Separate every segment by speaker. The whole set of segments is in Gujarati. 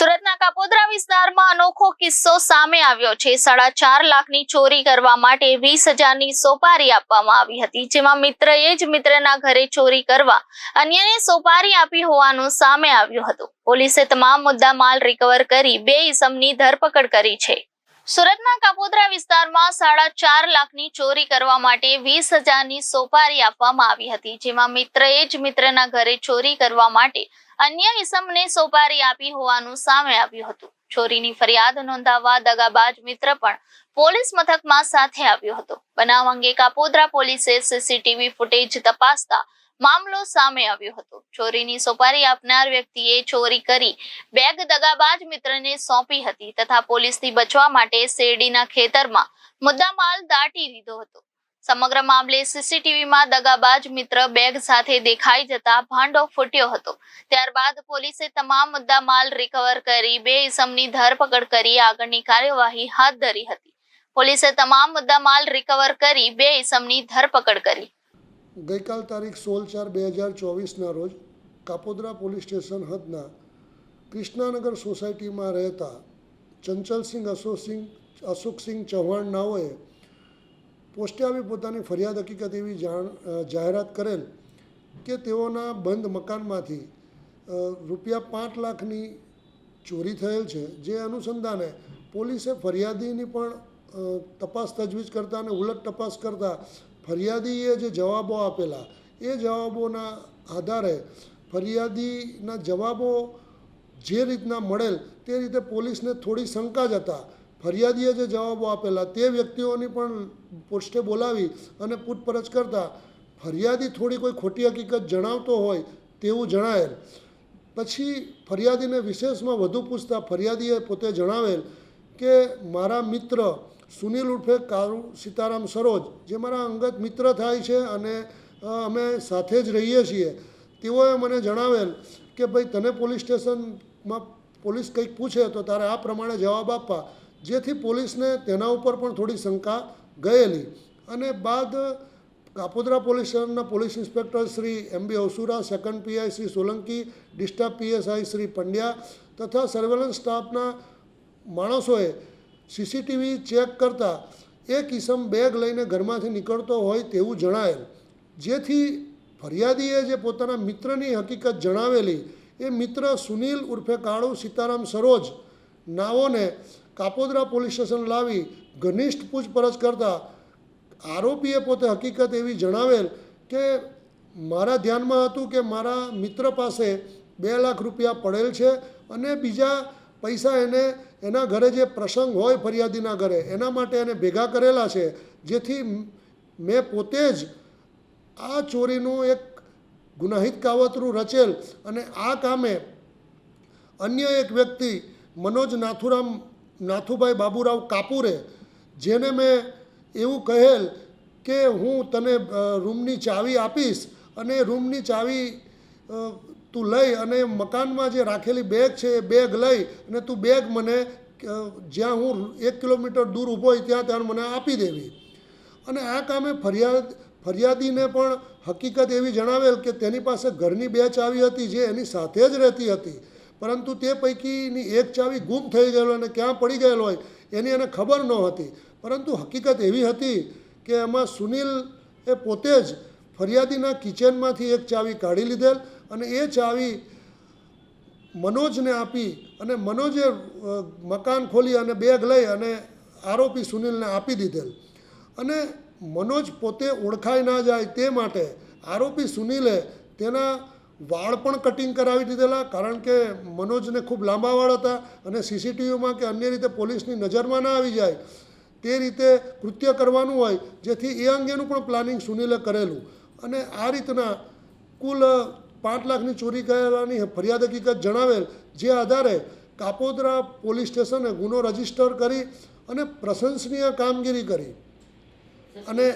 Speaker 1: સુરતના કાપોદ્રા વિસ્તારમાં અનોખો કિસ્સો સામે આવ્યો છે. સાડા ચાર લાખની ચોરી કરવા માટે વીસ હજારની સોપારી આપવામાં આવી હતી. જેમાં મિત્રએ જ મિત્રના ઘરે ચોરી કરવા અન્યને સોપારી આપી હોવાનું સામે આવ્યું હતું. પોલીસે તમામ મુદ્દા માલ રિકવર કરી બે ઇસમની ધરપકડ કરી છે. સુરતના કાપોદ્રા વિસ્તારમાં સાડા ચાર લાખની ચોરી કરવા માટે વીસ હજારની સોપારી આપવામાં આવી હતી. જેમાં મિત્રએ જ મિત્રના ઘરે ચોરી કરવા માટે અન્ય ઇસમને સોપારી આપી હોવાનું સામે આવ્યું હતું. ચોરીની ફરિયાદ નોંધાવવા દગાબાજ મિત્ર પણ પોલીસ મથકમાં સાથે આવ્યો હતો. બનાવ અંગે કાપોદ્રા પોલીસે સીસીટીવી ફૂટેજ તપાસતા મામલો સામે આવ્યો હતો. ચોરીની સોપારી આપનાર વ્યક્તિએ ચોરી કરી બેગ દગાબાજ મિત્રને સોંપી હતી તથા પોલીસથી બચવા માટે શેરડીના ખેતરમાં મુદ્દામાલ દાટી દીધો હતો. સમગ્ર મામલે સીસીટીવીમાં દગાબાજ મિત્ર બેગ સાથે દેખાઈ જતા ભાંડો ફૂટ્યો હતો. ત્યારબાદ પોલીસે તમામ મુદ્દામાલ રિકવર કરી બે ઇસમની ધરપકડ કરી આગળની કાર્યવાહી હાથ ધરી હતી. પોલીસે તમામ મુદ્દામાલ રિકવર કરી બે ઇસમની ધરપકડ કરી.
Speaker 2: ગઈકાલ તારીખ સોળ ચાર બે હજાર ચોવીસના રોજ કાપોદરા પોલીસ સ્ટેશન હદના કૃષ્ણાનગર સોસાયટીમાં રહેતા ચંચલસિંહ અશોકસિંહ અશોકસિંહ ચૌહાણ નાઓએ પોસ્ટે આવી પોતાની ફરિયાદ હકીકત એવી જાણ જાહેરાત કરેલ કે તેઓના બંધ મકાનમાંથી રૂપિયા પાંચ લાખની ચોરી થયેલ છે, જે અનુસંધાને પોલીસે ફરિયાદીની પણ તપાસ તજવીજ કરતા અને ઉલટ તપાસ કરતાં ફરિયાદીએ જે જવાબો આપેલા, એ જવાબોના આધારે ફરિયાદીના જવાબો જે રીતના મળેલ તે રીતે પોલીસને થોડી શંકા જ હતા. ફરિયાદીએ જે જવાબો આપેલા તે વ્યક્તિઓની પણ પોસ્ટે બોલાવી અને પૂછપરછ કરતાં ફરિયાદી થોડી કોઈ ખોટી હકીકત જણાવતો હોય તેવું જણાયેલ. પછી ફરિયાદીને વિશેષમાં વધુ પૂછતા ફરિયાદીએ પોતે જણાવેલ કે, મારા મિત્ર સુનિલ ઉર્ફે કારુ સીતારામ સરોજ, જે મારા અંગત મિત્ર થાય છે અને અમે સાથે જ રહીએ છીએ. તેઓએ મને જણાવેલ કે, ભાઈ, તને પોલીસ સ્ટેશનમાં પોલીસ કંઈક પૂછે તો તારે આ પ્રમાણે જવાબ આપવા. જેથી પોલીસને તેના ઉપર પણ થોડી શંકા ગયેલી. અને બાદ કાપોદ્રા પોલીસ સ્ટેશનના police inspector Shri M B Avsura, second PI Shri Solanki disturb PSI Shri Pandya તથા સર્વેલન્સ સ્ટાફના માણસોએ સીસીટીવી ચેક કરતાં એક ઇસમ બેગ લઈને ઘરમાંથી નીકળતો હોય તેવું જણાયેલ. જેથી ફરિયાદીએ જે પોતાના મિત્રની હકીકત જણાવેલી, એ મિત્ર સુનિલ ઉર્ફે કાળુ સીતારામ સરોજ નાઓને કાપોદ્રા પોલીસ સ્ટેશન લાવી ઘનિષ્ઠ પૂછપરછ કરતાં આરોપીએ પોતે હકીકત એવી જણાવેલ કે મારા ધ્યાનમાં હતું કે મારા મિત્ર પાસે બે લાખ રૂપિયા પડેલ છે અને બીજા પૈસા એને, એના ઘરે જે પ્રસંગ હોય ફરિયાદીના ઘરે, એના માટે એને ભેગા કરેલા છે, જેથી મેં પોતે જ આ ચોરીનું એક ગુનાહિત કાવતરું રચેલ અને આ કામે અન્ય એક વ્યક્તિ, મનોજ નાથુરામ નાથુભાઈ બાબુરાવ કાપુરે, જેને મેં એવું કહેલ કે હું તને રૂમની ચાવી આપીશ અને રૂમની ચાવી તું લઈ અને મકાનમાં જે રાખેલી બેગ છે એ બેગ લઈ અને તું બેગ મને જ્યાં હું એક કિલોમીટર દૂર ઊભો હોય ત્યાં ત્યાં મને આપી દેવી. અને આ કામે ફરિયાદ, ફરિયાદીને પણ હકીકત એવી જણાવેલ કે તેની પાસે ઘરની બે ચાવી હતી જે એની સાથે જ રહેતી હતી. પરંતુ તે પૈકીની એક ચાવી ગુમ થઈ ગયેલો અને ક્યાં પડી ગયેલો હોય, એની એને ખબર ન હતી પરંતુ હકીકત એવી હતી કે એમાં સુનિલ એ પોતે જ ફરિયાદીના કિચનમાંથી એક ચાવી કાઢી લીધેલ અને એ ચાવી મનોજને આપી અને મનોજે મકાન ખોલી અને બેગ લઈ અને આરોપી સુનિલને આપી દીધેલ. અને મનોજ પોતે ઓળખાઈ ના જાય તે માટે આરોપી સુનિલે તેના વાળ પણ કટિંગ કરાવી દીધેલા, કારણ કે મનોજને ખૂબ લાંબા વાળ હતા અને સીસીટીવીમાં કે અન્ય રીતે પોલીસની નજરમાં ના આવી જાય, તે રીતે કૃત્ય કરવાનું હોય, જેથી એ અંગેનું પણ પ્લાનિંગ સુનિલે કરેલું. અને આ રીતના કુલ પાંચ લાખની ચોરી કરેલાની ફરિયાદ હકીકત જણાવેલ, જે આધારે કાપોદરા પોલીસ સ્ટેશને ગુનો રજિસ્ટર કરી અને પ્રશંસનીય કામગીરી કરી. અને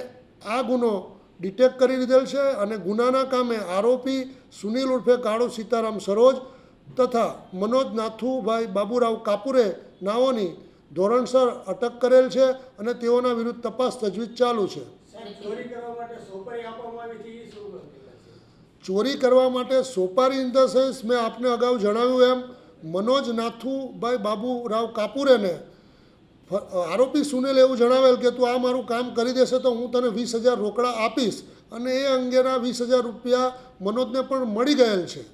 Speaker 2: આ ગુનો ડિટેક્ટ કરી લીધેલ છે અને ગુનાના કામે આરોપી સુનિલ ઉર્ફે કાળુ સીતારામ સરોજ તથા મનોજ નાથુભાઈ બાબુરાવ કાપુરે નાઓની ધોરણસર અટક કરેલ છે અને તેઓના વિરુદ્ધ તપાસ તજવીજ ચાલુ છે.
Speaker 3: ચોરી કરવા માટે સોપારી
Speaker 2: ઇન ધ સેન્સ મેં આપને અગાઉ જણાવ્યું એમ મનોજ નાથુભાઈ બાબુરાવ કાપુરેને આરોપી સુનિલ એવું જણાવેલ કે તું આ મારું કામ કરી દેશે તો હું તને વીસ હજાર રોકડા આપીશ. અને એ અંગેના વીસ હજાર રૂપિયા મનોજને પણ મળી ગયેલ છે.